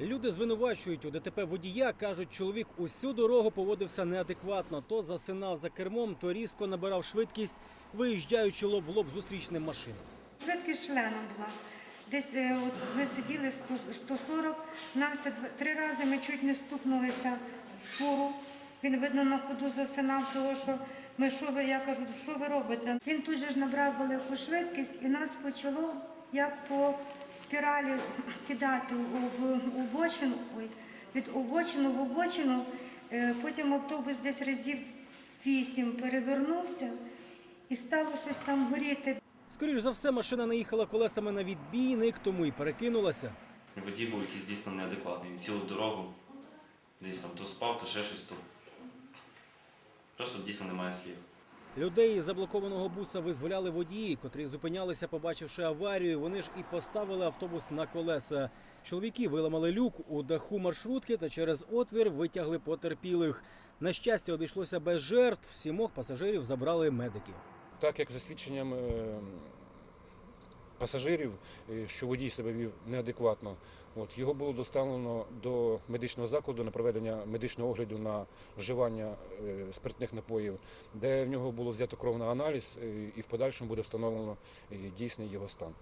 Люди звинувачують у ДТП водія. кажуть, чоловік усю дорогу поводився неадекватно. То засинав за кермом, то різко набирав швидкість, виїжджаючи лоб в лоб зустрічним машинам. Швидкість шалена була. Десь е, от ми сиділи 100 140, нам три рази ми чуть не стукнулися в фуру. Він, видно, на ходу засинав, того, що ми що ви, я кажу, що ви робите? Він тут же ж набрав велику швидкість і нас почало як по спіралі кидати в обочину, ой, від обочину в обочину. Потім автобус десь разів вісім перевернувся і стало щось там горіти. Скоріш за все, машина наїхала колесами на відбійник, тому і перекинулася. Водій був якийсь дійсно неадекватний. Він цілу дорогу десь там то спав, то ще щось, то просто дійсно немає слів. Людей із заблокованого буса визволяли водії, котрі зупинялися, побачивши аварію. Вони ж і поставили автобус на колеса. Чоловіки виламали люк у даху маршрутки та через отвір витягли потерпілих. На щастя, обійшлося без жертв. Сімох пасажирів забрали медики. Так як за свідченням е, пасажирів, е, що водій себе вів неадекватно, от, його було доставлено до медичного закладу на проведення медичного огляду на вживання е, спиртних напоїв, де в нього було взято кров на аналіз е, і в подальшому буде встановлено дійсний його стан.